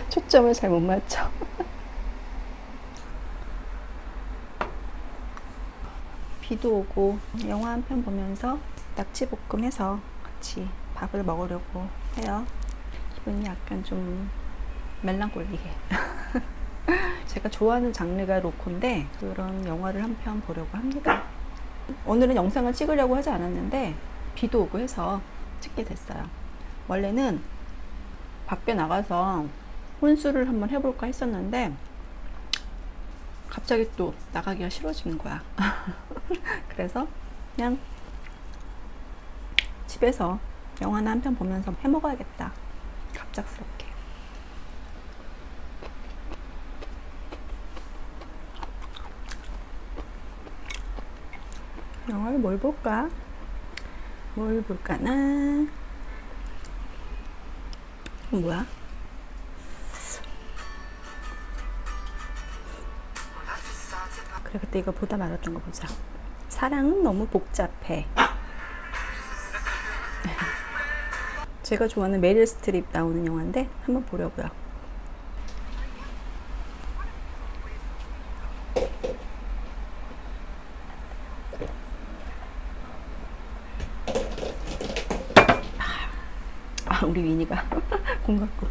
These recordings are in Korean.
초점을 잘 못 맞춰. 비도 오고 영화 한 편 보면서 낙지볶음 해서 같이 밥을 먹으려고 해요. 기분이 약간 좀 멜랑꼴리게. 제가 좋아하는 장르가 로코인데 그런 영화를 한 편 보려고 합니다. 오늘은 영상을 찍으려고 하지 않았는데 비도 오고 해서 찍게 됐어요. 원래는 밖에 나가서 혼술을 한번 해볼까 했었는데 갑자기 또 나가기가 싫어지는 거야. 그래서 그냥 집에서 영화나 한 편 보면서 해 먹어야겠다. 갑작스럽게. 영화를 뭘 볼까? 뭘 볼까나? 뭐야? 그래 그때 이거 보다 말았던 거 보자. 사랑은 너무 복잡해. 제가 좋아하는 메릴 스트립 나오는 영화인데 한번 보려고요. 아 우리 위니가 공 갖고.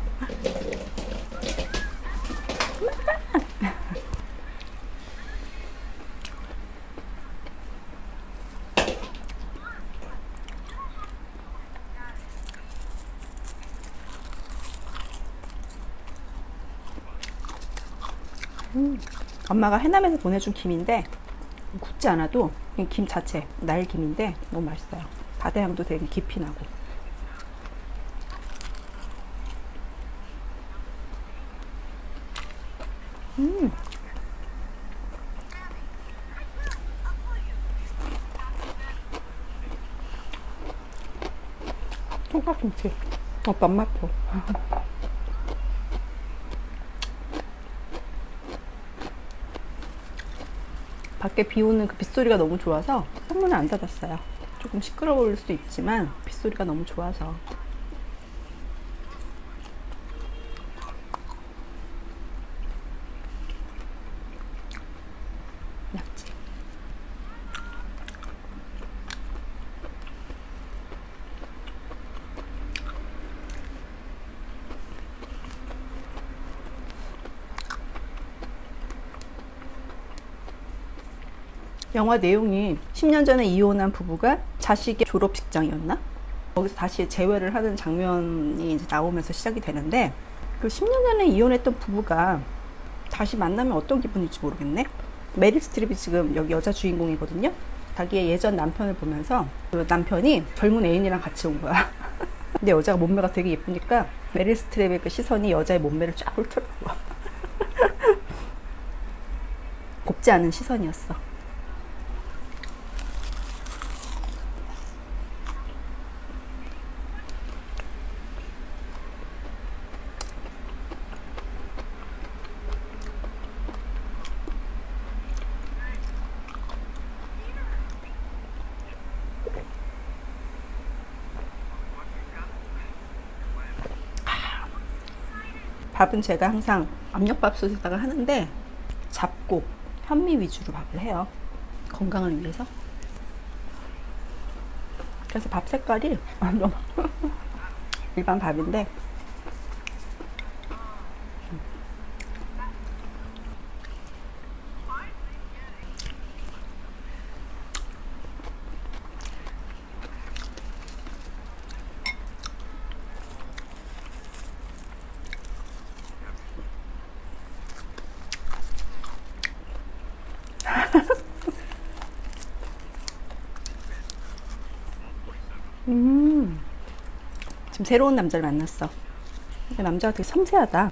엄마가 해남에서 보내준 김인데 굽지 않아도 김 자체 날 김인데 너무 맛있어요. 바다 향도 되게 깊이 나고. 음. 총각김치. 오빠 맛도. 밖에 비 오는 그 빗소리가 너무 좋아서 창문을 안 닫았어요. 조금 시끄러울 수 있지만 빗소리가 너무 좋아서. 낙지. 영화 내용이 10년 전에 이혼한 부부가 자식의 졸업식장이었나? 거기서 다시 재회를 하는 장면이 이제 나오면서 시작이 되는데 그 10년 전에 이혼했던 부부가 다시 만나면 어떤 기분일지 모르겠네. 메릴 스트립이 지금 여기 여자 주인공이거든요. 자기의 예전 남편을 보면서 그 남편이 젊은 애인이랑 같이 온 거야. 근데 여자가 몸매가 되게 예쁘니까 메릴 스트립의 그 시선이 여자의 몸매를 쫙 훑더라고. 곱지 않은 시선이었어. 밥은 제가 항상 압력밥솥에다가 하는데 잡고 현미 위주로 밥을 해요. 건강을 위해서. 그래서 밥 색깔이 완전 일반 밥인데 음. 지금 새로운 남자를 만났어. 남자가 되게 섬세하다.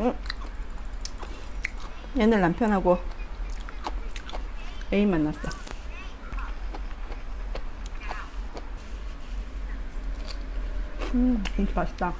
응. 옛날 남편하고 애인 만났어. 음, 진짜 맛있다.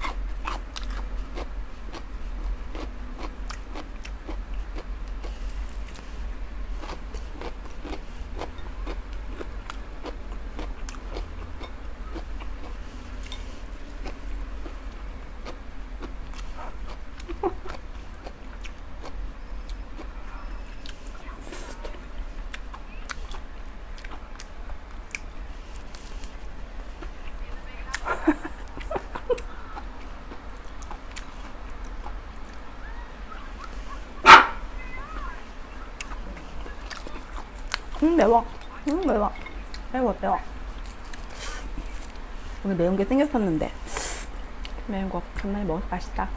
음, 매워. 음, 매워. 매워, 매워. 오늘 매운 게 땡겼었는데. 매운 거 간만에 먹어서 맛있다.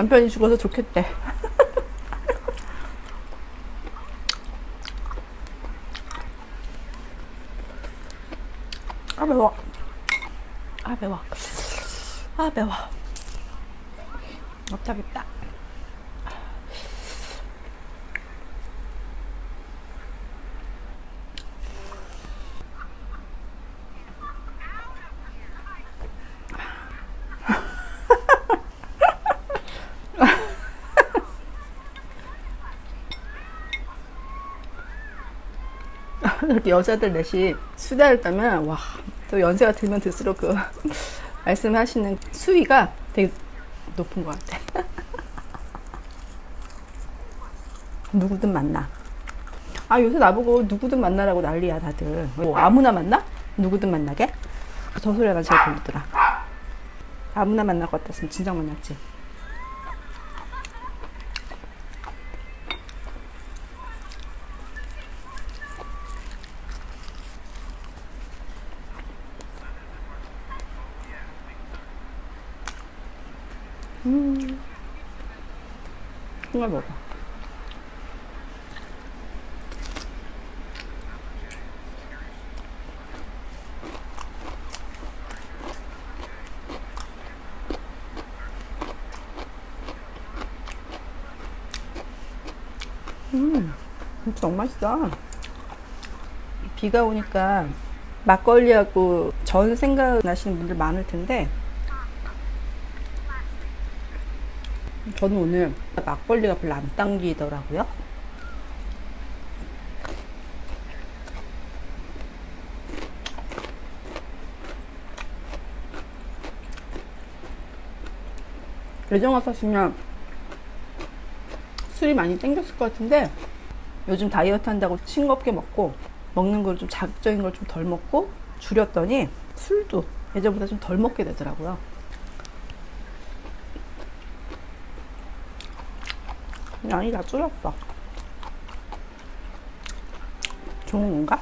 남편이 죽어서 좋겠대. 아 매워. 아 매워. 아 매워. 못하겠다. 이렇게 여자들 넷이 수다를 떨면 와 또 연세가 들면 들수록 그 말씀하시는 수위가 되게 높은 것 같아. 누구든 만나. 아 요새 나보고 누구든 만나라고 난리야 다들. 뭐 아무나 만나? 누구든 만나게? 저 소리가 난 제일 들리더라. 아무나 만날 것 같았으면 진작 만났지. 음. 정말 먹어. 음, 진짜 너무 맛있다. 비가 오니까 막걸리하고 전 생각나시는 분들 많을 텐데 저는 오늘 막걸리가 별로 안 당기더라고요. 예정 왔었으면 술이 많이 땡겼을 것 같은데 요즘 다이어트 한다고 싱겁게 먹고 먹는 걸 좀 자극적인 걸 좀 덜 먹고 줄였더니 술도 예전보다 좀 덜 먹게 되더라고요. 양이 다 줄었어. 좋은 건가?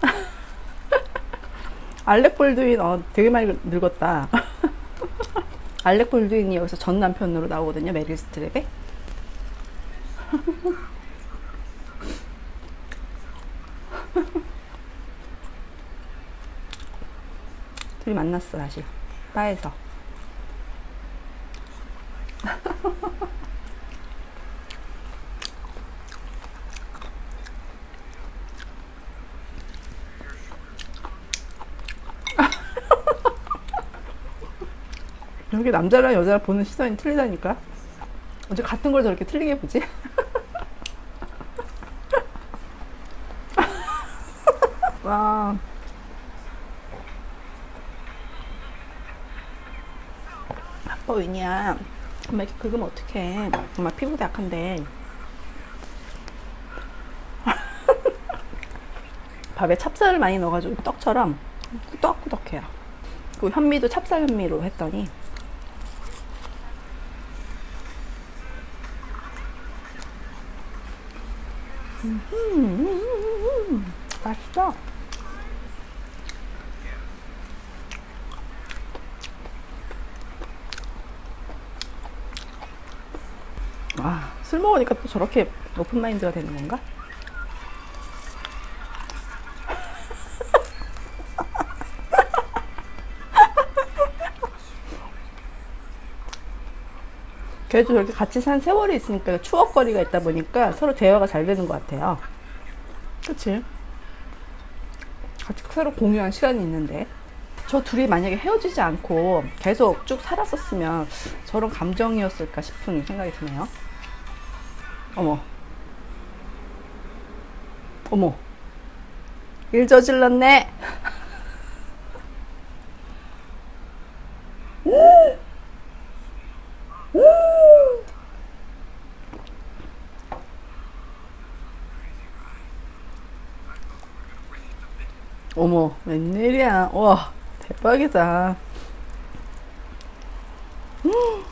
알렉 볼드윈 어, 되게 많이 늙었다. 알렉 볼드윈이 여기서 전 남편으로 나오거든요. 메릴 스트랩에. 둘이 만났어 다시 바에서. 여기 남자랑 여자랑 보는 시선이 틀리다니까. 어제 같은 걸 저렇게 틀리게 보지? 와. 아빠 왜냐? 엄마 이렇게 긁으면 어떡해. 엄마 피부도 약한데. 밥에 찹쌀을 많이 넣어가지고 떡처럼 꾸덕꾸덕해요. 그 현미도 찹쌀 현미로 했더니 음. 맛있어. 아, 술 먹으니까 또 저렇게 오픈 마인드가 되는 건가? 그래도 저렇게 같이 산 세월이 있으니까 추억거리가 있다 보니까 서로 대화가 잘 되는 것 같아요. 그치? 같이 서로 공유한 시간이 있는데. 저 둘이 만약에 헤어지지 않고 계속 쭉 살았었으면 저런 감정이었을까 싶은 생각이 드네요. 어머. 어머. 일 저질렀네. 어머, 웬일이야. 와, 대박이다. 음.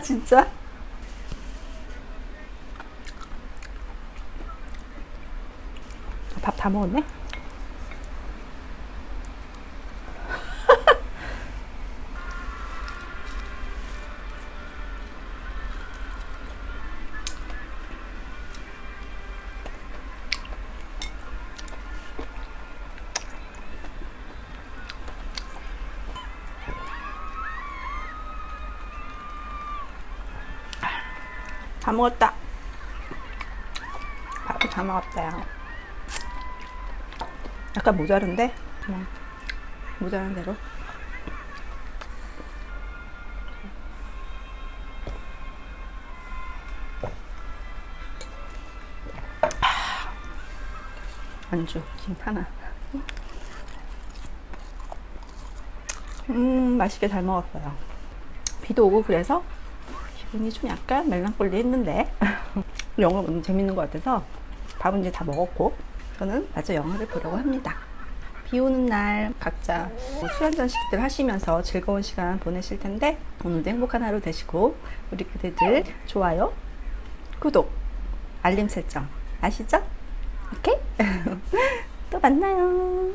진짜. 밥 다 먹었네? 다 먹었다. 밥을 다 먹었다요. 약간 모자른데? 그냥 모자란 대로. 안주, 김 하나. 음, 맛있게 잘 먹었어요. 비도 오고 그래서 기분이 좀 약간 멜랑꼴리 했는데 영화 너무 재밌는 것 같아서 밥은 이제 다 먹었고 저는 마저 영화를 보려고 합니다. 비 오는 날 각자 뭐술 한잔씩들 하시면서 즐거운 시간 보내실 텐데 오늘도 행복한 하루 되시고 우리 그대들 좋아요, 구독, 알림 설정 아시죠? 오케이? 또 만나요.